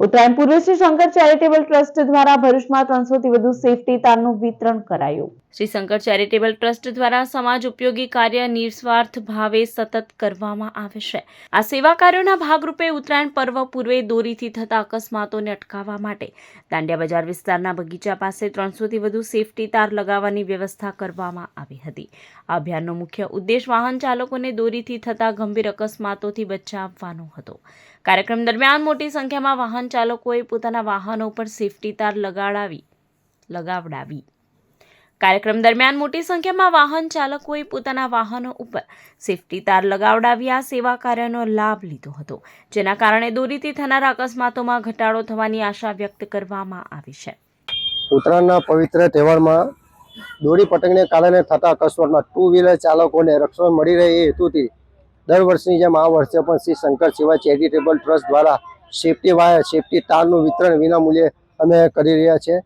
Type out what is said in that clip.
ઉત્તરાયણ પૂર્વે Shri Shankar charitable trust દ્વારા ભરૂચમાં ત્રણસોથી વધુ સેફટી તારનું વિતરણ કરાયું. શ્રી શંકર ચેરિટેબલ ટ્રસ્ટ દ્વારા સમાજ ઉપયોગી કાર્ય નિસ્વાર્થ ભાવે સતત કરવામાં આવે છે. આ સેવા કાર્યોના ભાગરૂપે ઉત્તરાયણ પર્વ પૂર્વે દોરીથી થતા અકસ્માતોને અટકાવવા માટે દાંડિયા બજાર વિસ્તારના બગીચા પાસે ત્રણસોથી વધુ સેફટી તાર લગાવવાની વ્યવસ્થા કરવામાં આવી હતી. આ અભિયાનનો મુખ્ય ઉદ્દેશ વાહન ચાલકોને દોરીથી થતા ગંભીર અકસ્માતોથી બચાવવાનો હતો. કાર્યક્રમ દરમિયાન મોટી સંખ્યામાં વાહન ચાલકોએ પોતાના વાહનો પર સેફટી તાર લગાડાવી, લગાવડાવી. કાર્યક્રમ દરમિયાન મોટી સંખ્યામાં વાહન ચાલકોએ પોતાના વાહનો ઉપર સેફટી તાર લગાવડાવ્યા. સેવા કાર્યનો લાભ લીધો હતો, જેના કારણે દોરીથી થનારા અકસ્માતોમાં ઘટાડો થવાની આશા વ્યક્ત કરવામાં આવી છે. ઉત્તરાયણના પવિત્ર તહેવારમાં દોરી પતંગને કારણે થતા અકસ્માતમાં ટુ વ્હીલર ચાલકોને રક્ષણ મળી રહે એ હેતુથી દર વર્ષની જેમ આ વર્ષે પણ શ્રી શંકર સેવા ચેરિટેબલ ટ્રસ્ટ દ્વારા સેફટી વાયર સેફટી તારનું વિતરણ વિના મૂલ્યે અમે કરી રહ્યા છીએ.